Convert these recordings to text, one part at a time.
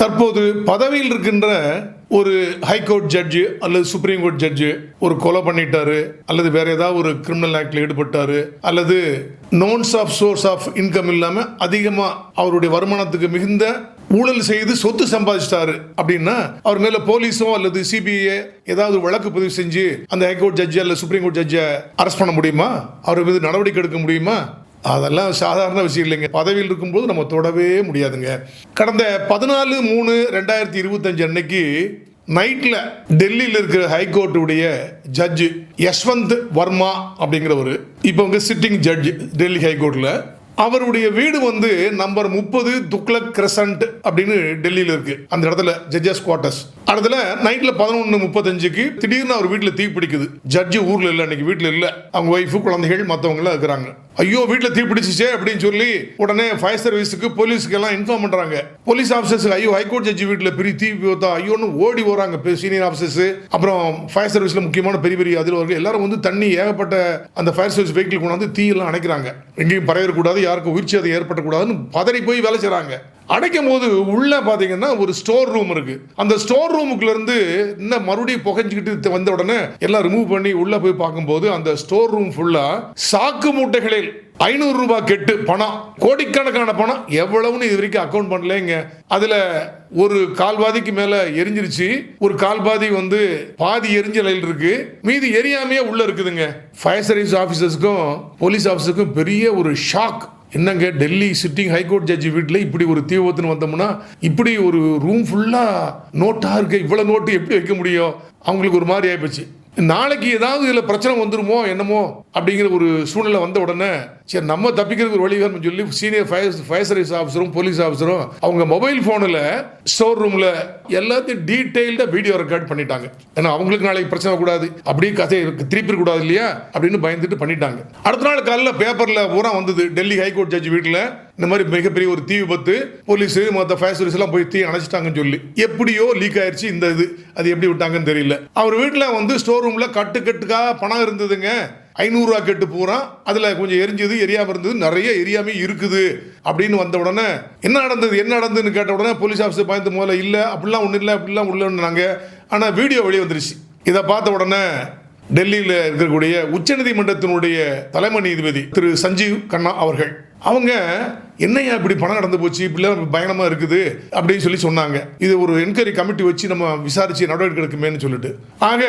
தற்போது பதவியில் இருக்கின்ற ஒரு ஹைகோர்ட் ஜட்ஜு அல்லது சுப்ரீம் கோர்ட் ஜட்ஜு ஒரு கொலை பண்ணிட்டாரு அல்லது வேற ஏதாவது ஒரு கிரிமினல் ஆக்டில் ஈடுபட்டாரு அல்லது known of source of income இல்லாமல் அதிகமாக அவருடைய வருமானத்துக்கு மிகுந்த ஊழல் செய்து சொத்து சம்பாதிச்சிட்டாரு அப்படின்னா அவர் மேல போலீஸோ அல்லது சிபிஐ ஏதாவது வழக்கு பதிவு செஞ்சு அந்த ஹைகோர்ட் ஜட்ஜி அல்ல சுப்ரீம் கோர்ட் ஜட்ஜை அரெஸ்ட் பண்ண முடியுமா? அவர் மீது நடவடிக்கை எடுக்க முடியுமா? அதெல்லாம் சாதாரண விஷயம் இல்லைங்க. பதவியில் இருக்கும்போது நம்ம தொடவே முடியாதுங்க. கடந்த பதினாலு மூணு ரெண்டாயிரத்தி இருபத்தஞ்சு அன்னைக்கு நைட்டில் டெல்லியில் இருக்கிற ஹைகோர்ட்டுடைய ஜட்ஜு யஷ்வந்த் வர்மா அப்படிங்கிறவர் இப்போ வந்து சிட்டிங் ஜட்ஜ் டெல்லி ஹைகோர்ட்டில் அவருடைய வீடு வந்து நம்பர் முப்பது துக்ளக் கிரசன்ட் அப்படின்னு டெல்லியில் இருக்கு. அந்த இடத்துல ஜட்ஜஸ் குவார்டர்ஸ் இடத்துல நைட்ல பதினொன்று முப்பத்தஞ்சுக்கு திடீர்னு அவர் வீட்டில் தீ பிடிக்குது. ஜட்ஜு ஊர்ல இல்லை அன்னைக்கு வீட்டில் இல்லை. அவங்க ஒய்ஃபு குழந்தைகள் மற்றவங்க இருக்கிறாங்க. ஐயோ வீட்டில் தீ பிடிச்சிச்சே அப்படின்னு சொல்லி உடனே ஃபயர் சர்வீஸுக்கு போலீஸுக்கு எல்லாம் இன்ஃபார்ம் பண்றாங்க போலீஸ் ஆஃபீஸர்ஸ் ஐயோ ஹைகோர்ட் ஜட்ஜி வீட்டில் பெரிய தீ விபத்தா? ஐயோன்னு ஓடி வராங்க சீனியர் ஆஃபீஸர்ஸ் அப்புறம் ஃபயர் சர்வீஸ்ல முக்கியமான பெரிய பெரிய அதில் எல்லாரும் வந்து தண்ணி ஏகப்பட்ட அந்த ஃபயர் சர்வீஸ் வெஹிக்கிள் கொண்டாந்து தீயெல்லாம் அணைக்கிறாங்க. எங்கேயும் பரவிடக்கூடாது யாருக்கும் உயிர்ச்சி அது ஏற்படக்கூடாதுன்னு பதறி போய் வேலை செய்கிறாங்க அடைக்கும் போது உள்ள பார்த்தீங்கன்னா ஒரு ஸ்டோர் ரூம் இருக்கு. அந்த ஸ்டோர் ரூமுக்குலேருந்து இன்னும் மறுபடியும் புகைஞ்சிக்கிட்டு வந்த உடனே எல்லாம் ரிமூவ் பண்ணி உள்ளே போய் பார்க்கும்போது அந்த ஸ்டோர் ரூம் ஃபுல்லாக சாக்கு மூட்டைகளில் ஐநூறு ரூபாய் கெட்டு பணம் கோடிக்கணக்கான பணம். எவ்வளவுன்னு இது வரைக்கும் அக்கௌண்ட் பண்ணலைங்க. அதில் ஒரு கால்பாதிக்கு மேலே எரிஞ்சிருச்சு. ஒரு கால்பாதி வந்து பாதி எரிஞ்ச நிலையில் இருக்கு. மீதி எரியாமையே உள்ள இருக்குதுங்க. ஃபயர் சர்வீஸ் ஆஃபீஸர்ஸ்க்கும் போலீஸ் ஆஃபீஸருக்கும் பெரிய ஒரு ஷாக் என்னங்க டெல்லி சிட்டிங் ஹைகோர்ட் ஜட்ஜி வீட்டில் இப்படி ஒரு தீ விபத்துன்னு வந்தோம்னா இப்படி ஒரு ரூம் ஃபுல்லாக நோட்டாக இருக்கு இவ்வளோ நோட்டு எப்படி வைக்க முடியும்? அவங்களுக்கு ஒரு மாதிரி ஆகிப்போச்சு நாளைக்கு ஏதாவது இதில் பிரச்சனை வந்துருமோ என்னமோ அப்படிங்கிற ஒரு சூழ்நிலை வந்த உடனே சரி நம்ம தப்பிக்கிறதுக்கு ஒரு வழி வேணும்னு சொல்லி சீனியர் ஃபயர் ஃபயர் சர்வீஸ் ஆஃபீஸரும் போலீஸ் ஆஃபீஸரும் அவங்க மொபைல் ஃபோனில் ஸ்டோர் ரூமில் எல்லாத்தையும் டீட்டெயில்டாக வீடியோ ரெக்கார்ட் பண்ணிட்டாங்க. ஏன்னா அவங்களுக்கு நாளைக்கு பிரச்சனை கூடாது. அப்படியே கதையை திருப்பி கூடாது இல்லையா? அப்படின்னு பயந்துட்டு பண்ணிட்டாங்க. அடுத்த நாள் காலையில் பேப்பரில் பூரா வந்தது. டெல்லி ஹைகோர்ட் ஜட்ஜ் வீட்டில் இந்த மாதிரி மிகப்பெரிய ஒரு தீ விபத்து போலீஸ் மற்ற ஃபயர் சர்வீஸ் எல்லாம் போய் தீ அணைச்சிட்டாங்கன்னு சொல்லி எப்படியோ லீக் ஆயிடுச்சு இந்த இது. அது எப்படி விட்டாங்கன்னு தெரியல. அவர் வீட்டில் வந்து ஸ்டோர் ரூமில் கட்டு கட்டுக்காக பணம் இருந்ததுங்க. ஐநூறுரூவா கெட்டு பூரா அதில் கொஞ்சம் எரிஞ்சது எரியாமல் இருந்தது நிறைய எரியாமே இருக்குது அப்படின்னு வந்த உடனே என்ன நடந்தது என்ன நடந்ததுன்னு கேட்ட உடனே போலீஸ் ஆஃபீஸர் பயந்து முதல்ல இல்லை அப்படிலாம் ஒன்றும் இல்லை அப்படிலாம் உள்ளன்னாங்க ஆனால் வீடியோ வெளியே வந்துருச்சு. இதை பார்த்த உடனே டெல்லியில் இருக்கக்கூடிய உச்சநீதிமன்றத்தினுடைய தலைமை நீதிபதி திரு சஞ்சீவ் கண்ணா அவர்கள் அவங்க என்னையா இப்படி பணம் நடந்து போச்சு இப்படிலாம் பயணமாக இருக்குது அப்படின்னு சொல்லி சொன்னாங்க. இது ஒரு என்கொயரி கமிட்டி வச்சு நம்ம விசாரித்து நடவடிக்கை எடுக்குமேன்னு சொல்லிட்டு. ஆக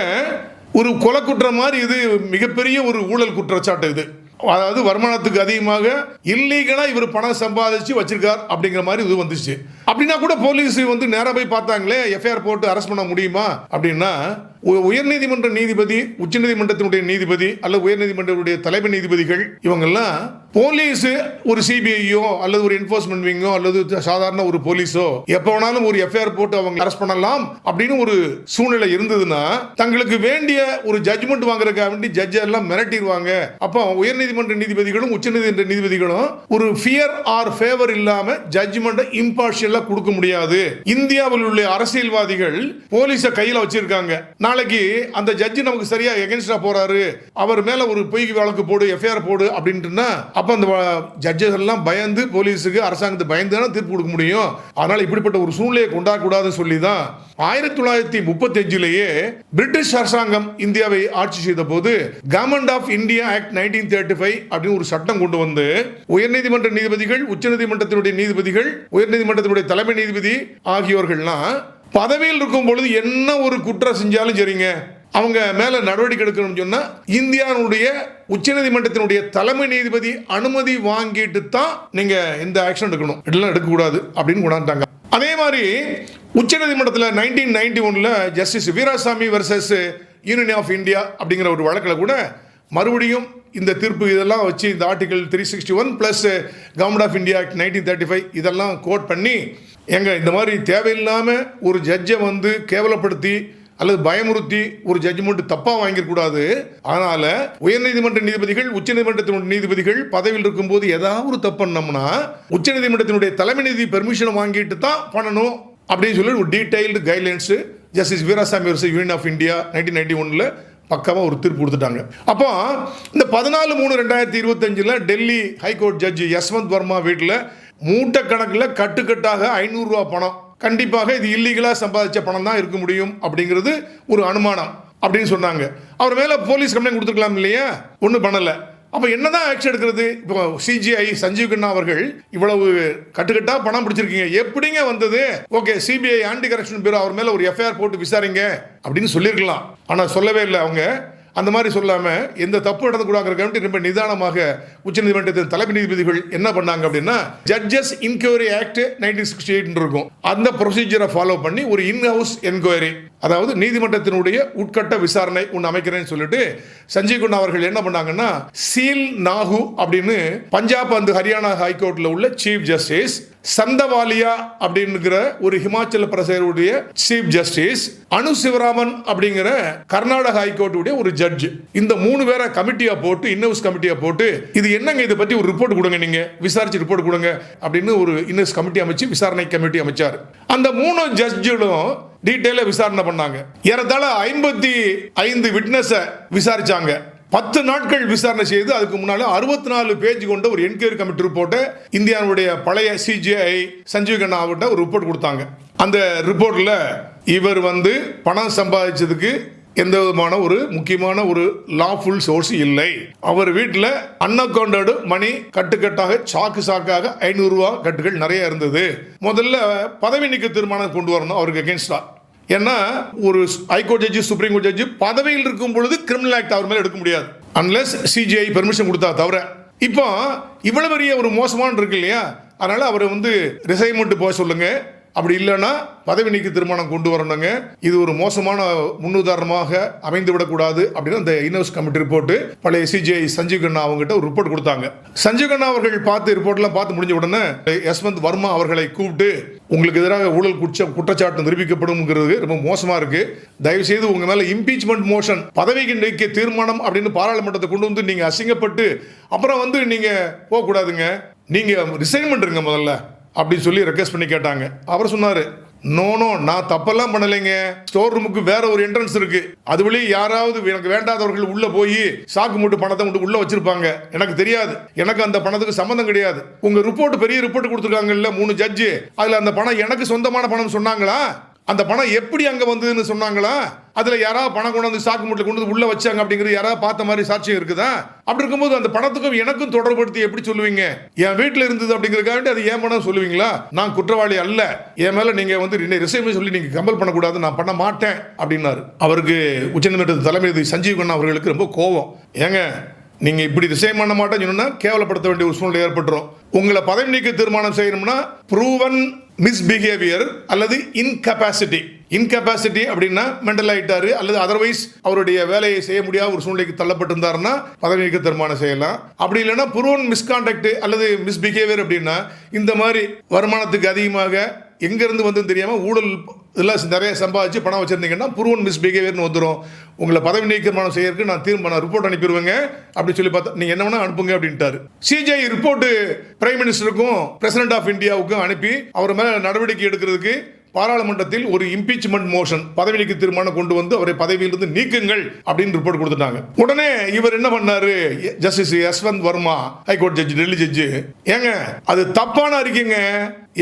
ஒரு கொலை குற்றம் மாதிரி இது மிகப்பெரிய ஒரு ஊழல் குற்றச்சாட்டு இது. அதாவது வருமானத்துக்கு அதிகமாக இல்லீகலா இவர் பணம் சம்பாதிச்சு வச்சிருக்கார் அப்படிங்கிற மாதிரி இது வந்துச்சு. அப்படின்னா கூட போலீஸ் வந்து நேராக போய் பார்த்தாங்களே எஃப்ஐஆர் போட்டு அரெஸ்ட் பண்ண முடியுமா? அப்படின்னா உயர்நீதிமன்ற நீதிபதி உச்சநீதிமன்றத்தினுடைய நீதிபதி அல்லது உயர்நீதிமன்றத்துடைய தலைமை நீதிபதிகள் இவங்கெல்லாம் போலீஸ் ஒரு சிபிஐயோ அல்லது ஒரு என்போர்ஸ்மெண்ட் விங்கோ அல்லது சாதாரண ஒரு போலீஸோ எப்ப வேணாலும் ஒரு எஃப்ஐஆர் போட்டு அவங்க அரெஸ்ட் பண்ணலாம் அப்படின்னு ஒரு சூழ்நிலை இருந்ததுன்னா தங்களுக்கு வேண்டிய ஒரு ஜட்ஜ்மெண்ட் வாங்குறதுக்காக வேண்டி ஜட்ஜ் எல்லாம் மிரட்டிடுவாங்க அப்போ உயர்நீதிமன்ற நீதிபதிகளும் உச்சநீதிமன்ற நீதிபதிகளும் ஒரு ஃபியர் ஆர் ஃபேவர் இல்லாம ஜட்ஜ்மெண்ட் இம்பார்ஷியலா கொடுக்க முடியாது. இந்தியாவில் உள்ள அரசியல்வாதிகள் போலீஸை கையில வச்சிருக்காங்க. நாளைக்கு அந்த ஜட்ஜி நமக்கு சரியா எகென்ஸ்டா போறாரு. அவர் மேல ஒரு பொய் வழக்கு போடு எஃப்ஐஆர் போடு அப்படின்ட்டுனா அப்ப அந்த ஜட்ஜஸ் எல்லாம் பயந்து போலீஸுக்கு அரசாங்கத்துக்கு பயந்து தானே தீர்ப்பு கொடுக்க முடியும். அதனால இப்படிப்பட்ட ஒரு சூழ்நிலையை கொண்டாடக்கூடாதுன்னு சொல்லி தான் ஆயிரத்தி தொள்ளாயிரத்தி முப்பத்தி அஞ்சுலேயே பிரிட்டிஷ் அரசாங்கம் இந்தியாவை ஆட்சி செய்த போது government of India act nineteen thirty five அப்படின்னு ஒரு சட்டம் கொண்டு வந்து உயர்நீதிமன்ற நீதிபதிகள் உச்சநீதிமன்றத்தினுடைய நீதிபதிகள் உயர்நீதிமன்றத்தினுடைய தலைமை நீதிபதி ஆகியோர்கள்லாம் பதவியில் இருக்கும் பொழுது என்ன ஒரு குற்றம் செஞ்சாலும் சரிங்க. அவங்க மேல நடவடிக்கை எடுக்கணும்னு சொன்னா இந்தியாவுடைய உச்சநீதிமன்றத்தினுடைய தலைமை நீதிபதி அனுமதி வாங்கிட்டு தான் நீங்க இந்த ஆக்ஷன் எடுக்கணும். இதெல்லாம் எடுக்கக்கூடாது அப்படின்னு கொண்டாந்துட்டாங்க. அதே மாதிரி உச்சநீதிமன்றத்தில் நைன்டீன் நைன்டி ஒன்ல justice Veeraswami versus union of India அப்படிங்கிற ஒரு வழக்கில் கூட மறுபடியும் இந்த தீர்ப்பு இதெல்லாம் வச்சு இந்த article three sixty one plus government of India act nineteen thirty five இதெல்லாம் கோட் பண்ணி எங்க இந்த மாதிரி தேவையில்லாமல் ஒரு ஜட்ஜை வந்து கேவலப்படுத்தி அல்லது பயமுறுத்தி ஒரு ஜட்ஜ்மெண்ட் தப்பாக வாங்கிடக்கூடாது அதனால் உயர்நீதிமன்ற நீதிபதிகள் உச்சநீதிமன்றத்தினுடைய நீதிபதிகள் பதவியில் இருக்கும்போது ஏதாவது ஒரு தப்பு பண்ணோம்னா உச்சநீதிமன்றத்தினுடைய தலைமை நீதி பெர்மிஷன் வாங்கிட்டு தான் பண்ணணும் அப்படின்னு சொல்லி ஒரு டீடைல்டு கைட்லைன்ஸு ஜஸ்டிஸ் வீராசாமி வருஷம் union of India nineteen ninety ஒனில் பக்கமாக ஒரு தீர்ப்பு கொடுத்துட்டாங்க. அப்போ இந்த பதினாலு மூணு ரெண்டாயிரத்தி இருபத்தஞ்சில் Delhi high court judge Yashwant Varma வீட்டில் மூட்டை கணக்கில் கட்டுக்கட்டாக ஐநூறுரூவா பணம். கண்டிப்பாக இது இல்லீகலாக சம்பாதிச்ச பணம் தான் இருக்க முடியும் அப்படிங்கிறது ஒரு அனுமானம் அப்படின்னு சொன்னாங்க. அவர் மேலே போலீஸ் கம்ப்ளைண்ட் கொடுத்துருக்கலாம் இல்லையா? ஒன்றும் பண்ணலை. அப்போ என்னதான் ஆக்ஷன் எடுக்கிறது? இப்போ சிஜிஐ சஞ்சீவ் கண்ணா அவர்கள் இவ்வளவு கட்டுக்கட்டா பணம் பிடிச்சிருக்கீங்க. எப்படிங்க வந்தது? Okay CBI anti corruption bureau அவர் மேல ஒரு எஃப்ஐஆர் போட்டு விசாரிங்க அப்படின்னு சொல்லியிருக்கலாம். ஆனால் சொல்லவே இல்லை அவங்க. அந்த மாதிரி சொல்லாமல் எந்த தப்பு நடந்துக்கூடாங்கிறக்காண்டி ரொம்ப நிதானமாக உச்சநீதிமன்றத்தின் தலைமை நீதிபதிகள் என்ன பண்ணாங்க அப்படின்னா judges inquiry act nineteen sixty eight இருக்கும். அந்த ப்ரொசீஜரை ஃபாலோ பண்ணி ஒரு இன் ஹவுஸ் என்கொயரி அதாவது நீதிமன்றத்தினுடைய உட்கட்ட விசாரணை ஒன்று அமைக்கிறேன்னு சொல்லிட்டு சஞ்சய் குண்டா அவர்கள் என்ன பண்ணாங்கன்னா சீல் நாகு அப்படின்னு பஞ்சாப் அண்ட் ஹரியானா ஹைகோர்ட்டில் உள்ள சீஃப் ஜஸ்டிஸ் சந்தவாலியா அப்படிங்கிற ஒரு ஹிமாச்சல பிரதேசருடைய சீஃப் ஜஸ்டிஸ் அனு சிவராமன் அப்படிங்கிற கர்நாடக ஹைகோர்ட்டுடைய ஒரு ஜட்ஜ் இந்த மூணு பேரை கமிட்டியா போட்டு இன்னவுஸ் கமிட்டியா போட்டு இது என்னங்க இதை பத்தி ஒரு ரிப்போர்ட் கொடுங்க நீங்க? விசாரிச்சு ரிப்போர்ட் கொடுங்க அப்படின்னு ஒரு இன்னஸ் கமிட்டி அமைச்சு விசாரணை கமிட்டி அமைச்சார். அந்த மூணு ஜட்ஜுகளும் டீட்டெயிலாக விசாரணை பண்ணாங்க. ஏறத்தாழ ஐம்பத்தி ஐந்து விட்னஸை விசாரிச்சாங்க. பத்து நாட்கள் விசாரணை செய்து அதுக்கு முன்னால அறுபத்தி நாலு பேஜ் கொண்ட ஒரு என்கொயரி கமிட்டி ரிப்போர்ட்டை இந்தியாவுடைய பழைய சிஜிஐ சஞ்சீவ் கண்ணா அவர்கிட்ட ஒரு ரிப்போர்ட் கொடுத்தாங்க. அந்த ரிப்போர்ட்ல இவர் வந்து பணம் சம்பாதிச்சதுக்கு எந்த விதமான ஒரு முக்கியமான ஒரு லாஃபுல் சோர்ஸ் இல்லை. அவர் வீட்டில் அன்அக்கௌண்டடு மணி கட்டுக்கட்டாக சாக்கு சாக்காக ஐநூறுரூவா கட்டுகள் நிறைய இருந்தது. முதல்ல பதவி நீக்க தீர்மானம் கொண்டு வரணும் அவருக்கு அகேன்ஸ்டா ஏன்னா ஒரு high court judge supreme court judge பதவியில் இருக்கும் பொழுது கிரிமினல் ஆக்ட் அவர் மேலே எடுக்க முடியாது. அன்லெஸ் சிஜிஐ பெர்மிஷன் கொடுத்தா தவிர. இப்போ இவ்வளவு பெரிய ஒரு மோசமான இருக்கு இல்லையா? அதனால அவரை வந்து ரிசைன்மெண்ட் போக சொல்லுங்க. அப்படி இல்லைன்னா பதவி நீக்க தீர்மானம் கொண்டு வரணுங்க. இது ஒரு மோசமான முன்னுதாரணமாக அமைந்து விடக்கூடாது அப்படின்னு அந்த இன்வெஸ்ட் கமிட்டி ரிப்போர்ட் பழைய சிஜிஐ சஞ்சீவ் கண்ணா அவங்ககிட்ட ஒரு ரிப்போர்ட் கொடுத்தாங்க. சஞ்சீவ் கண்ணா அவர்கள் பார்த்து ரிப்போர்ட்லாம் பார்த்து முடிஞ்ச உடனே யஸ்வந்த் வர்மா அவர்களை கூப்பிட்டு உங்களுக்கு எதிராக ஊழல் குற்ற குற்றச்சாட்டு நிரூபிக்கப்படும்ங்கிறது ரொம்ப மோசமா இருக்கு. தயவு செய்து உங்க மேல இம்பீச்மெண்ட் மோஷன் பதவிக்கு நீக்க தீர்மானம் அப்படின்னு பாராளுமன்றத்தை கொண்டு வந்து நீங்க அசிங்கப்பட்டு அப்புறம் வந்து நீங்க போகக்கூடாதுங்க. நீங்க ரிசைன் பண்றீங்க முதல்ல. அப்படின்னு சொல்லி ரெக்வஸ்ட் பண்ணி கேட்டாங்க. அவர் சொன்னார் நோ நோ நான் தப்பெல்லாம் பண்ணலைங்க. ஸ்டோர் ரூமுக்கு வேற ஒரு என்ட்ரன்ஸ் இருக்கு. அது வழி யாராவது எனக்கு வேண்டாதவர்கள் உள்ள போய் சாக்கு மூட்டு பணத்தை மட்டும் உள்ள வச்சிருப்பாங்க. எனக்கு தெரியாது. எனக்கு அந்த பணத்துக்கு சம்மந்தம் கிடையாது. உங்க ரிப்போர்ட் பெரிய ரிப்போர்ட் கொடுத்துருக்காங்கல்ல மூணு ஜட்ஜு அதுல அந்த பணம் எனக்கு சொந்தமான பணம் சொன்னாங்களா? அந்த பணம் எப்படி அங்கே வந்ததுன்னு சொன்னாங்களா? அதில் யாராவது பணம் கொண்டு வந்து சாக்கு மூட்டில் கொண்டு வந்து உள்ளே வச்சாங்க அப்படிங்கிறது யாராவது பார்த்த மாதிரி சாட்சியம் இருக்குதா? அப்படி இருக்கும்போது அந்த பணத்துக்கும் எனக்கும் தொடர்படுத்தி எப்படி சொல்லுவீங்க? என் வீட்டில் இருந்தது அப்படிங்கிறதுக்காண்டி அது ஏன் பணம் சொல்லுவீங்களா? நான் குற்றவாளி அல்ல. என் மேலே நீங்கள் வந்து ரிசைன் சொல்லி நீங்கள் கம்பல் பண்ணக்கூடாது நான் பண்ண மாட்டேன் அப்படின்னாரு. அவருக்கு உச்சநீதிமன்ற தலைமை சஞ்சீவ் கண்ணா அவர்களுக்கு ரொம்ப கோபம். ஏங்க நீங்கள் இப்படி ரிசைன் பண்ண மாட்டேன்னு சொன்னா கேவலப்படுத்த வேண்டிய ஒரு சூழ்நிலை ஏற்பட்டுரும். உங்களை பதவி நீக்க தீர்மானம் செய்யணும்னா ப்ரூவன் மிஸ்பிஹேவியர் அல்லது இன்கெப்பாசிட்டி இன்கெப்பாசிட்டி அப்படின்னா மென்டல் ஆகிட்டாரு அல்லது அதர்வைஸ் அவருடைய வேலையை செய்ய முடியாத ஒரு சூழ்நிலைக்கு தள்ளப்பட்டிருந்தாருன்னா பதவி நீக்க தீர்மானம் செய்யலாம். அப்படி இல்லைன்னா ப்ரூவன் மிஸ்கான்டக்ட் அல்லது மிஸ்பிஹேவியர் அப்படின்னா இந்த மாதிரி வருமானத்துக்கு அதிகமாக எங்கேருந்து வந்து தெரியாமல் ஊழல் இதெல்லாம் நிறைய சம்பாதிச்சு பணம் வச்சுருந்தீங்கன்னா ப்ரூவன் மிஸ்பிஹேவியர்னு வந்துடும் உங்களை பதவி நீக்கமானம் செய்யறதுக்கு நான் தீர்மானம் ரிப்போர்ட் அனுப்பிடுவேங்க. அப்படின்னு சொல்லி பார்த்தா நீங்கள் என்ன வேணால் அனுப்புங்க அப்படின்ட்டாரு. சிஜிஐ ரிப்போர்ட்டு பிரைம் மினிஸ்டருக்கும் பிரசிடென்ட் ஆஃப் இந்தியாவுக்கும் அனுப்பி அவர் மேலே நடவடிக்கை எடுக்கிறதுக்கு பாராளுமன்றத்தில் ஒரு இம்பீச்மெண்ட் மோஷன் பதவி நீக்க தீர்மானம் கொண்டு வந்து அவரை பதவியிலிருந்து நீக்குங்கள் அப்படின்னு ரிப்போர்ட் கொடுத்துட்டாங்க. உடனே இவர் என்ன பண்ணாரு? Justice Yashwant Varma high court judge Delhi judge ஏங்க அது தப்பான அறிக்கைங்க.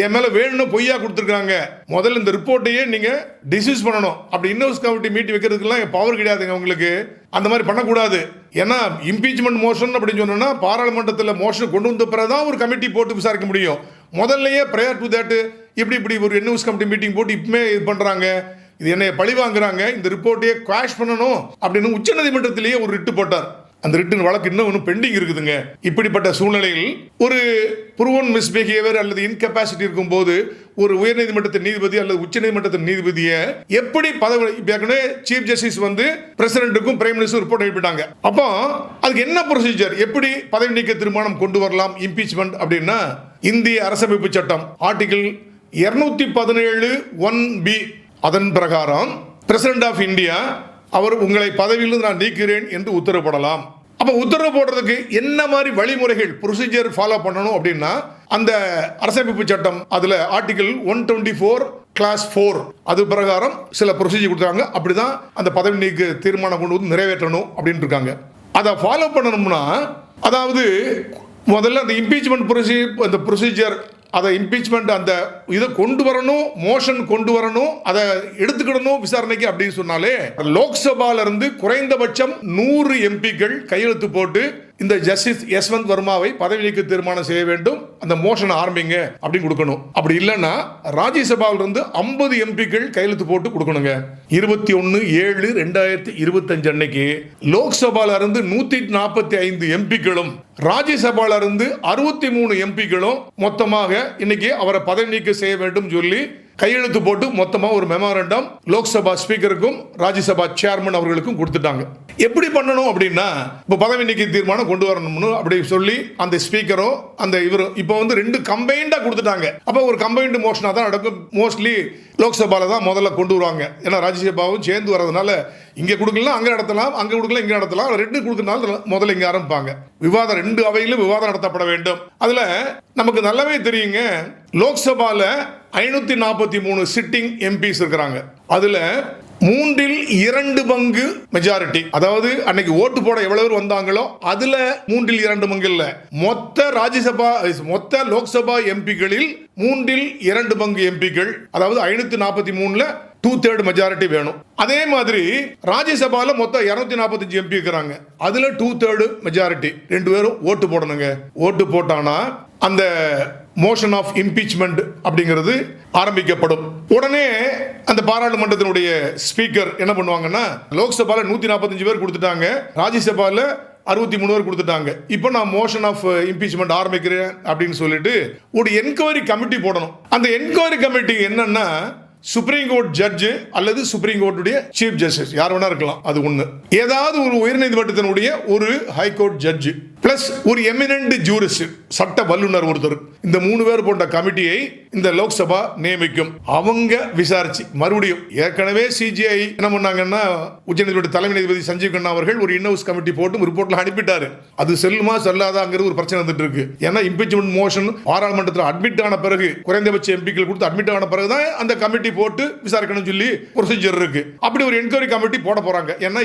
என் மேல வேணும்னு பொய்யா கொடுத்துருக்காங்க முதல்ல இந்த ரிப்போர்ட்டையே நீங்க டிஸ்யூஸ் பண்ணணும். அப்படி இன்னோஸ் கமிட்டி மீட்டி வைக்கிறதுக்கெல்லாம் பவர் கிடையாதுங்க உங்களுக்கு. அந்த மாதிரி பண்ணக்கூடாது. ஏன்னா இம்பீச்மெண்ட் மோஷன் அப்படின்னு சொன்னோம்னா பாராளுமன்றத்தில் மோஷன் கொண்டு வந்த பிறகு தான் ஒரு கமிட்டி போட்டு விசாரிக்க முடியும். முதல்லையே ப்ரேயர் டு தட் இப்படி இப்படி ஒரு என்எஸ் கமிட்டி மீட்டிங் போட்டு இப்பமே இது பண்ணுறாங்க இது என்னைய பழி வாங்குறாங்க. இந்த ரிப்போர்ட்டையே குவாஷ் பண்ணணும் அப்படின்னு உச்சநீதிமன்றத்திலேயே ஒரு ரிட்டு போட்டார். அந்த ரிட்டின் வழக்கு இன்னும் இன்னும் பெண்டிங் இருக்குதுங்க. இப்படிப்பட்ட சூழ்நிலையில் ஒரு புருவன் மிஸ்பிஹேவியர் அல்லது இன்கெப்பாசிட்டி இருக்கும்போது ஒரு உயர்நீதிமன்றத்தின் நீதிபதி அல்லது உச்சநீதிமன்றத்தின் நீதிபதியை எப்படி பதவி ஏற்கனவே சீஃப் ஜஸ்டிஸ் வந்து பிரசிடென்ட்டுக்கும் பிரைம் மினிஸ்டர் ரிப்போர்ட் அனுப்பிட்டாங்க. அப்போ அதுக்கு என்ன ப்ரொசீஜர் எப்படி பதவி நீக்க தீர்மானம் கொண்டு வரலாம்? இம்பீச்மெண்ட் அப்படின்னா இந்திய அரசமைப்பு சட்டம் ஆர்டிகிள் இருநூத்தி பதினேழு ஒன் பி அதன் பிரகாரம் பிரசிடென்ட் ஆஃப் இந்தியா அவர் உங்களை பதவியிலிருந்து நான் நீக்கிறேன் என்று உத்தரவுப்படலாம் அப்போ உத்தரவு போடுறதுக்கு என்ன மாதிரி வழிமுறைகள் ப்ரொசீஜர் ஃபாலோ பண்ணணும் அப்படின்னா அந்த அரசமைப்பு சட்டம் அதில் article one twenty four clause four அது பிரகாரம் சில ப்ரொசீஜர் கொடுத்தாங்க அப்படிதான் அந்த பதவி நீக்க தீர்மானம் கொண்டு வந்து நிறைவேற்றணும் அப்படின்னு இருக்காங்க. அதை ஃபாலோ பண்ணணும்னா அதாவது முதல்ல அந்த இம்பீச்மெண்ட் ப்ரொசீஜர் அந்த ப்ரொசீஜர் அதை இம்பீச்மெண்ட் அந்த இதை கொண்டு வரணும் மோஷன் கொண்டு வரணும் அதை எடுத்துக்கிடணும் விசாரணைக்கு அப்படின்னு சொன்னாலே லோக்சபாலிருந்து குறைந்தபட்சம் நூறு எம்பிக்கள் கையெழுத்து போட்டு இந்த ஜஸ்டிஸ் யஸ்வந்த் வர்மாவை பதவி நீக்க தீர்மானம் செய்ய வேண்டும். அந்த மோஷன் ஆரம்பிங்க அப்படின்னு கொடுக்கணும். அப்படி இல்லைன்னா ராஜ்யசபாவில் இருந்து ஐம்பது எம்பிக்கள் கையெழுத்து போட்டு கொடுக்கணுங்க. இருபத்தி ஒன்று ஏழு ரெண்டாயிரத்தி இருபத்தஞ்சு அன்னைக்கு லோக்சபால இருந்து நூத்தி நாற்பத்தி ஐந்து எம்பிக்களும் ராஜ்யசபால இருந்து அறுபத்தி மூணு எம்பிக்களும் மொத்தமாக இன்னைக்கு அவரை பதவி நீக்கம் செய்ய வேண்டும் சொல்லி கையெழுத்து போட்டு மொத்தமாக ஒரு மெமோரண்டம் லோக்சபா ஸ்பீக்கருக்கும் ராஜ்யசபா சேர்மன் அவர்களுக்கும் கொடுத்துட்டாங்க. எப்படி பண்ணணும் அப்படின்னா இப்போ பதவி நீக்க தீர்மானம் கொண்டு வரணும்னு அப்படி சொல்லி அந்த ஸ்பீக்கரும் அந்த இவரும் இப்போ வந்து ரெண்டு கம்பைண்டாக கொடுத்துட்டாங்க. அப்போ ஒரு கம்பைண்டு மோஷனாக தான் நடக்கும். மோஸ்ட்லி லோக்சபாவில் தான் முதல்ல கொண்டு வருவாங்க. ஏன்னா ராஜ்யசபாவும் சேர்ந்து வரதுனால இங்கே கொடுக்கலாம் அங்கே நடத்தலாம் அங்கே கொடுக்கலாம் இங்கே நடத்தலாம். ரெண்டு கொடுக்கறதுனால முதல்ல இங்கே ஆரம்பிப்பாங்க. விவாதம் ரெண்டு அவையிலும் விவாதம் நடத்தப்பட வேண்டும். அதில் நமக்கு நல்லாவே தெரியுங்க லோக்சபாவில் ஐநூற்றி நாற்பத்தி மூணு சிட்டிங் எம்பிஸ் இருக்கிறாங்க. அதில் மூன்றில் இரண்டு பங்கு மெஜாரிட்டி அதாவது அன்னைக்கு ஓட்டு போட எவ்வளவு பேர் வந்தாங்களோ அதுல மூன்றில் இரண்டு பங்கு இல்ல. மொத்த ராஜ்யசபா மொத்த லோக்சபா எம்பிகளில் மூன்றில் இரண்டு பங்கு எம்பிக்கள் அதாவது ஐநூத்தி நாற்பத்தி மூணுல டூ தேர்ட் மெஜாரிட்டி வேணும். அதே மாதிரி ராஜ்யசபால மொத்தம் இருநூத்தி நாற்பத்தஞ்சு எம்பி இருக்கிறாங்க. அதுல டூ தேர்டு மெஜாரிட்டி ரெண்டு பேரும் ஓட்டு போடணுங்க. ஓட்டு போட்டானா அந்த மோஷன் ஆஃப் இம்பீச்மெண்ட் அப்படிங்கிறது ஆரம்பிக்கப்படும். உடனே அந்த பாராளுமன்றத்தினுடைய ஸ்பீக்கர் என்ன பண்ணுவாங்கன்னா லோக்சபால நூத்தி நாற்பத்தஞ்சு பேர் கொடுத்துட்டாங்க ராஜ்யசபால அறுபத்தி மூணு பேர் கொடுத்துட்டாங்க. இப்போ நான் மோஷன் ஆஃப் இம்பீச்மெண்ட் ஆரம்பிக்கிறேன் அப்படின்னு சொல்லிட்டு ஒரு என்கொயரி கமிட்டி போடணும். அந்த என்கொயரி கமிட்டி என்னன்னா சுப்ரீம் கோர்ட் ஜட்ஜு அல்லது சுப்ரீம் கோர்ட்டுடைய சீஃப் ஜஸ்டிஸ் யார் வேணா இருக்கலாம் அது ஒண்ணு. ஏதாவது ஒரு உயர்நீதிமன்றத்தினுடைய ஒரு ஹைகோர்ட் ஜட்ஜு பிளஸ் ஒரு எமினன்ட் ஜூரிஸ்ட் சட்ட வல்லுநர் ஒருத்தர் இந்த மூணு பேர் போன்ற கமிட்டியை இந்த லோக்சபா நியமிக்கும். அவங்க விசாரிச்சு மறுபடியும் ஏற்கனவே சிஜிஐ என்ன பண்ணாங்கன்னா உச்சநீதிமன்ற தலைமை நீதிபதி சஞ்சீவ் கண்ணா அவர்கள் ஒரு இன்ஹவுஸ் கமிட்டி போட்டு ரிப்போர்ட்ல அனுப்பிட்டாரு. அது செல்லுமா செல்லாதாங்கிறது ஒரு பிரச்சனை வந்துட்டு இருக்கு. ஏன்னா இம்பீச்மெண்ட் மோஷன் பாராளுமன்றத்தில் அட்மிட் ஆன பிறகு குறைந்தபட்ச எம்பிக்கள் கொடுத்து அட்மிட் ஆன பிறகு தான் அந்த கமிட்டி போட்டு விசாரிக்கணும்னு சொல்லி ப்ரொசீஜர் இருக்கு. அப்படி ஒரு என்கொயரி கமிட்டி போட போறாங்க. ஏன்னா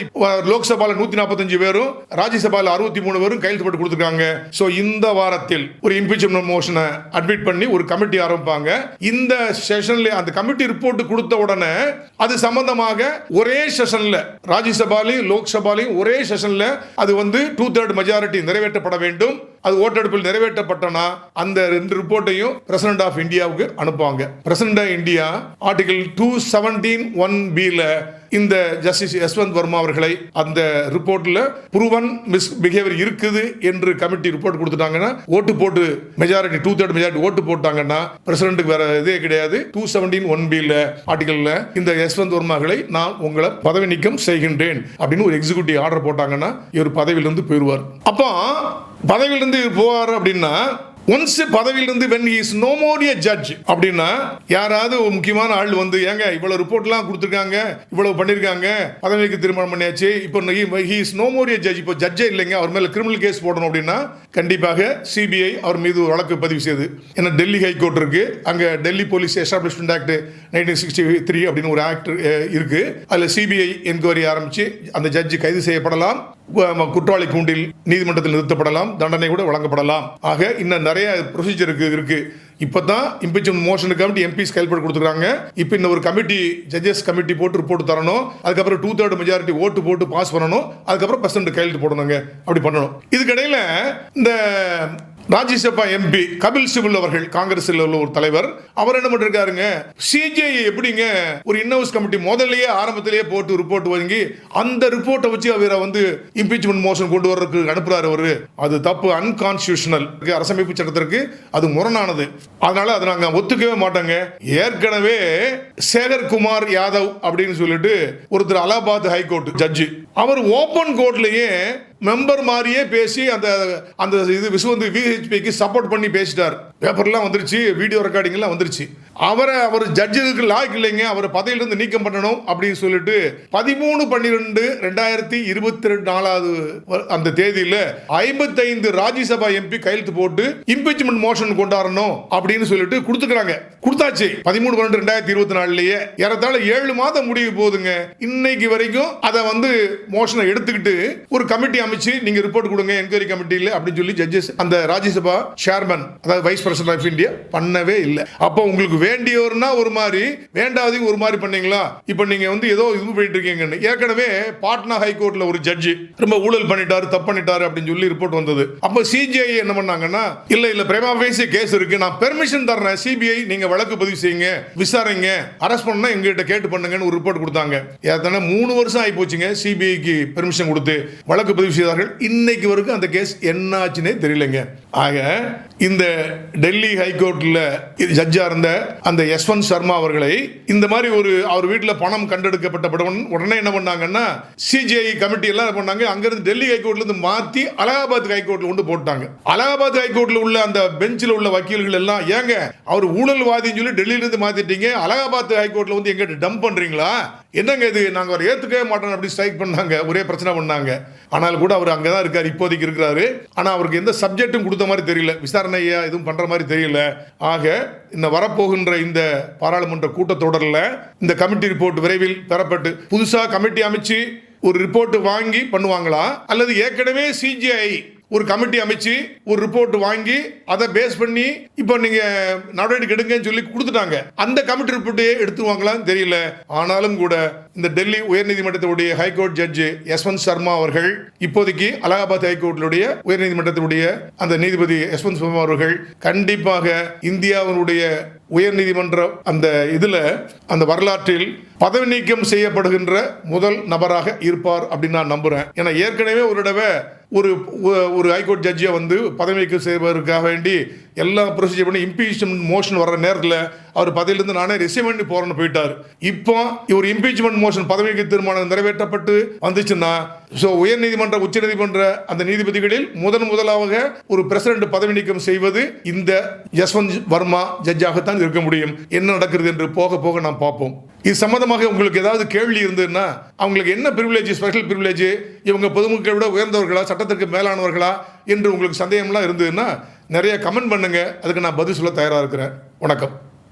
லோக்சபால நூத்தி நாற்பத்தஞ்சு பேரும் ராஜ்யசபால அறுபத்தி மூணு பேரும் கையெழுத்து போட்டு கொடுத்துருக்காங்க. ஸோ இந்த வாரத்தில் ஒரு இம்பீச்மெண்ட் மோஷனை அட்மிட் பண்ணி ஒரு கமிட்டி ஆரம்பிப்பாங்க. இந்த செஷன்ல அந்த கமிட்டி ரிப்போர்ட் கொடுத்த உடனே அது சம்பந்தமாக ஒரே செஷன்ல ராஜ்யசபாலையும் லோக்சபாலையும் ஒரே செஷன்ல அது வந்து டூ தேர்ட் மெஜாரிட்டி நிறைவேற்றப்பட வேண்டும். அது ஓட்டெடுப்பில் நிறைவேற்றப்பட்டனா அந்த ரெண்டு ரிப்போர்ட்டையும் பிரசிடென்ட் ஆஃப் இந்தியாவுக்கு அனுப்புவாங்க. President of India article two seventeen one பில இந்த ஜஸ்டிஸ் யஸ்வந்த் வர்மா அவர்களை அந்த ரிப்போர்ட்ல ப்ரூவன் மிஸ் பிஹேவியர் இருக்குது என்று கமிட்டி ரிப்போர்ட் கொடுத்துட்டாங்கன்னா ஓட்டு போட்டு மெஜாரிட்டி டூ தேர்ட் மெஜாரிட்டி ஓட்டு போட்டாங்கன்னா பிரசிடென்ட்டுக்கு வேற இதே கிடையாது. டூ செவன்டீன் ஒன் பில ஆர்டிகல்ல இந்த யஸ்வந்த் வர்மாகளை நான் உங்களை பதவி நீக்கம் செய்கின்றேன் அப்படின்னு ஒரு எக்ஸிகூட்டிவ் ஆர்டர் போட்டாங்கன்னா இவர் பதவியிலிருந்து போயிடுவார். அப்போ பதவியிலிருந்து போவார் அப்படின்னா ஒன்ஸ் பதவியிலிருந்து when is no more judge அப்படின்னா யாராவது ஒரு முக்கியமான ஆள் வந்து ஏங்க இவ்வளவு ரிப்போர்ட்லாம் கொடுத்துருக்காங்க இவ்வளவு பண்ணிருக்காங்க பதவிக்கு திருமணம் பண்ணியாச்சு இப்போ he is no more judge இப்போ ஜட்ஜே இல்லைங்க அவர் மேல கிரிமினல் கேஸ் போடணும் அப்படின்னா கண்டிப்பாக சிபிஐ அவர் மீது ஒரு வழக்கு பதிவு செய்யுது ஏன்னா டெல்லி ஹைகோர்ட் இருக்கு அங்க Delhi police establishment act nineteen sixty three அப்படின்னு ஒரு ஆக்ட் இருக்கு. அதுல சிபிஐ என்கொயரி ஆரம்பிச்சு அந்த ஜட்ஜ் கைது செய்யப்படலாம். குற்றவாளி கூண்டில் நீதிமன்றத்தில் நிறுத்தப்படலாம் தண்டனை கூட வழங்கப்படலாம். ஆக இன்னும் நிறைய ப்ரொசீஜர் இருக்கு இருக்கு. இப்பதான் இம்பீச்மெண்ட் மோஷன் கமிட்டி எம்பிஸ் கைப்பட்டு கொடுத்துருக்காங்க. இப்போ இந்த ஒரு கமிட்டி ஜட்ஜஸ் கமிட்டி போட்டு ரிப்போர்ட் தரணும். அதுக்கப்புறம் டூ தேர்ட் மெஜாரிட்டி ஓட்டு போட்டு பாஸ் பண்ணணும். அதுக்கப்புறம் பிரசிடண்ட் கையெழுத்து போடணுங்க. அப்படி பண்ணணும். இதுக்கிடையில இந்த ராஜ்யசபா எம்பி கபில் சிபில் அவர்கள் காங்கிரஸில் உள்ள ஒரு தலைவர். அவர் என்ன பண்ணிருக்காருங்க? சிஜிஐ எப்படிங்க? ஒரு இன்னவுஸ் கமிட்டி முதல்லயே ஆரம்பத்திலேயே போட்டு ரிப்போர்ட் வாங்கி அந்த ரிப்போர்ட்டை வச்சு அவரை வந்து இம்பீச்மெண்ட் மோஷன் கொண்டு வர்றதுக்கு அனுப்புறாரு அவரு. அது தப்பு அன்கான்ஸ்டியூஷனல் அரசமைப்பு சட்டத்திற்கு அது முரணானது. அதனால அதை நாங்க ஒத்துக்கவே மாட்டோங்க. ஏற்கனவே சேகர் குமார் யாதவ் அப்படின்னு சொல்லிட்டு ஒருத்தர் அலகாபாத் ஹைகோர்ட் ஜட்ஜு. அவர் ஓபன் கோர்ட்லயே மெம்பர் மாதிரியே பேசி அந்த அந்த இது விசுவந்து விஹெச்பிக்கு சப்போர்ட் பண்ணி பேசிட்டார். பேப்பர்லாம் வந்துருச்சு வீடியோ ரெக்கார்டிங்லாம் வந்துருச்சு. அவரை அவர் ஜட்ஜுக்கு லாக் இல்லைங்க அவரை பதவியிலிருந்து நீக்கம் பண்ணணும் அப்படின்னு சொல்லிட்டு பதிமூணு பன்னிரெண்டு ரெண்டாயிரத்தி இருபத்தி ரெண்டு நாலாவது அந்த தேதியில ஐம்பத்தைந்து ராஜ்யசபா எம்பி கையெழுத்து போட்டு இம்பீச்மெண்ட் மோஷன் கொண்டாடணும் அப்படின்னு சொல்லிட்டு கொடுத்துக்கிறாங்க. கொடுத்தாச்சு. பதிமூணு பன்னெண்டு ரெண்டாயிரத்தி இருபத்தி நாலுலயே. ஏறத்தாழ ஏழு மாதம் முடிவு போகுதுங்க இன்னைக்கு வரைக்கும் அதை வந்து மோஷனை எடுத்துக்கிட்டு ஒரு கமிட்டி அமைச்சு நீங்க ரிப்போர்ட் கொடுங்க என்கொயரி கமிட்டியில் அப்படின்னு சொல்லி ஜட்ஜஸ் அந்த ராஜ்யசபா சேர்மன் அதாவது வைஸ் பிரசிடன்ட் ஆஃப் இந்தியா பண்ணவே இல்லை. அப்போ உங்களுக்கு வேண்டியவர்னா ஒரு மாதிரி வேண்டாதவங்க ஒரு மாதிரி பண்ணீங்களா? இப்போ நீங்கள் வந்து ஏதோ இது பண்ணிட்டு இருக்கீங்கன்னு. ஏற்கனவே பாட்னா ஹைகோர்ட்ல ஒரு ஜட்ஜி ரொம்ப ஊழல் பண்ணிட்டாரு தப்பு பண்ணிட்டாரு அப்படின்னு சொல்லி ரிப்போர்ட் வந்தது. அப்போ சிஜிஐ என்ன பண்ணாங்கன்னா இல்லை இல்லை பிரேமா பேசி கேஸ் இருக்கு. நான் பெர்மிஷன் தர்றேன். சிபிஐ நீங்கள் வழக்கு பதிவு செய்யுங்க விசாரிங்க. அரெஸ்ட் பண்ணா எங்ககிட்ட கேட்டு பண்ணுங்கன்னு ஒரு ரிப்போர்ட் கொடுத்தாங்க. ஏற்கனவே மூணு வருஷம் ஆகி போச்சுங்க. சிபிஐக்கு பெர்மிஷன் கொடுத்து வழக்கு பதிவு செய்தார்கள். இன்னைக்கு வரைக்கும் அந்த கேஸ் என்ன ஆச்சுன்னே தெரியலங்க. ஆக இந்த டெல்லி ஹைகோர்ட்ல ஜட்ஜா இருந்த அந்த யஸ்வந்த் சர்மா அவர்களை இந்த மாதிரி ஒரு அவர் வீட்டில் பணம் கண்டெடுக்கப்பட்டப்படவன் உடனே என்ன பண்ணாங்கன்னா சிஜிஐ கமிட்டி எல்லாம் பண்ணாங்க அங்கிருந்து டெல்லி ஹைகோர்ட்ல இருந்து மாத்தி அலகாபாத் ஹைகோர்ட்ல கொண்டு போட்டாங்க. அலகாபாத் ஹைகோர்ட்ல உள்ள அந்த பெஞ்சில் உள்ள வக்கீல்கள் எல்லாம் ஏங்க அவர் ஊழல்வாதின்னு சொல்லி டெல்லியில மாற்றிட்டீங்க மாத்திட்டீங்க அலகாபாத் ஹைகோர்ட்ல வந்து எங்கிட்ட டம்ப் பண்றீங்களா? என்னங்க இது நாங்க அவர் ஏத்துக்கவே மாட்டோம் அப்படி ஸ்ட்ரைக் பண்ணாங்க ஒரே பிரச்சனை பண்ணாங்க. ஆனால் கூட அவர் அங்கதான் இருக்காரு இப்போதைக்கு இருக்கிறாரு. ஆனா அவருக்கு எந்த சப்ஜெக்டும் கொடுத்த மாதிரி தெரியல. விசாரணையா எதுவும் பண்ற மாதிரி தெரியல. ஆக இந்த வரப்போகின்ற இந்த பாராளுமன்ற கூட்டத்தொடரில் இந்த கமிட்டி ரிப்போர்ட் விரைவில் பெறப்பட்டு புதுசா கமிட்டி அமைச்சு ஒரு ரிப்போர்ட் வாங்கி பண்ணுவாங்களா? அல்லது ஏற்கனவே சிஜிஐ ஒரு கமிட்டி அமைச்சு ஒரு ரிப்போர்ட் வாங்கி அதை பேஸ் பண்ணி இப்போ நீங்க நடவடிக்கை எடுங்கன்னு சொல்லி கொடுத்துட்டாங்க. அந்த கமிட்டி ரிப்போர்ட்டே எடுத்துவாங்களான்னு தெரியல. ஆனாலும் கூட இந்த Delhi உயர்நீதிமன்றத்துடைய high court judge Yashwant Sharma அவர்கள் இப்போதைக்கு அலகாபாத் ஹைகோர்ட்டுடைய உயர்நீதிமன்றத்துடைய அந்த நீதிபதி யஸ்வந்த் சர்மா அவர்கள் கண்டிப்பாக இந்தியாவினுடைய உயர்நீதிமன்ற அந்த இதில் அந்த வரலாற்றில் பதவி நீக்கம் செய்யப்படுகின்ற முதல் நபராக இருப்பார் அப்படின்னு நான் நம்புறேன். ஏன்னா ஏற்கனவே ஒரு தடவை ஒரு ஒரு ஹைகோர்ட் ஜட்ஜியை வந்து பதவிக்கு செய்வதற்காக வேண்டி எல்லா ப்ரொசீஜர் பண்ணி இம்பீச்மெண்ட் மோஷன் வர்ற நேரத்தில் அவர் பதவியிலிருந்து நானே ரிசைவ் பண்ணி போகிறேன்னு போயிட்டார். இப்போ இவர் இம்பீச்மெண்ட் மோஷன் பதவிக்கு தீர்மானம் நிறைவேற்றப்பட்டு வந்துச்சுன்னா ஸோ உயர்நீதிமன்ற உச்சநீதிமன்ற அந்த நீதிபதிகளில் முதன் முதலாக ஒரு பிரசிடண்ட் பதவி நீக்கம் செய்வது இந்த யஸ்வந்த் வர்மா ஜட்ஜாகத்தான் இருக்க முடியும். என்ன நடக்கிறது என்று போக போக நாம் பார்ப்போம். இது சம்மந்தமாக உங்களுக்கு ஏதாவது கேள்வி இருந்ததுன்னா அவங்களுக்கு என்ன பிரிவிலேஜ் ஸ்பெஷல் பிரிவிலேஜ் இவங்க பொதுமக்களை விட உயர்ந்தவர்களா சட்ட சட்டத்திற்கு மேலானவர்களா என்று உங்களுக்கு சந்தேகம்லாம் இருந்ததுன்னா நிறைய கமெண்ட் பண்ணுங்க. அதுக்கு நான் பதில் சொல்ல தயாராக இருக்கிறேன். வணக்கம்.